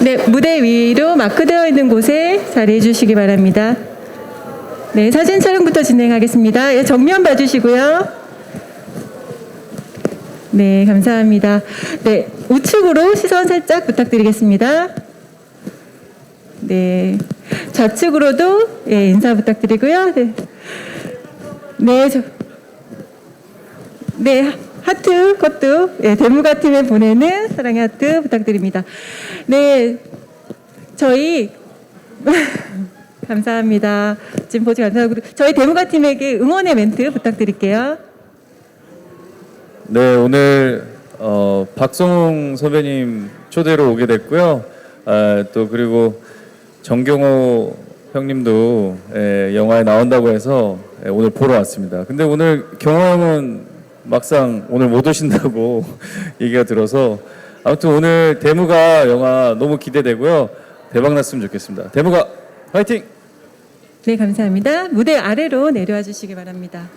네, 무대 위로 마크되어 있는 곳에 자리해 주시기 바랍니다. 네, 사진 촬영부터 진행하겠습니다. 예, 정면 봐주시고요. 네, 감사합니다. 네, 우측으로 시선 살짝 부탁드리겠습니다. 네, 좌측으로도 예, 인사 부탁드리고요. 네, 네, 저, 네, 하트 것도 예, 대무가 팀에 보내는 사랑의 하트 부탁드립니다. 네, 저희 감사합니다. 지금 보지 감사하고 저희 대무가 팀에게 응원의 멘트 부탁드릴게요. 네, 오늘 어, 박성웅 선배님 초대로 오게 됐고요. 아, 또 그리고 정경호 형님도 예, 영화에 나온다고 해서 예, 오늘 보러 왔습니다. 근데 오늘 경호 형은 막상 오늘 못 오신다고 얘기가 들어서 아무튼 오늘 대무가 영화 너무 기대되고요. 대박 났으면 좋겠습니다. 대무가 화이팅! 네, 감사합니다. 무대 아래로 내려와 주시기 바랍니다.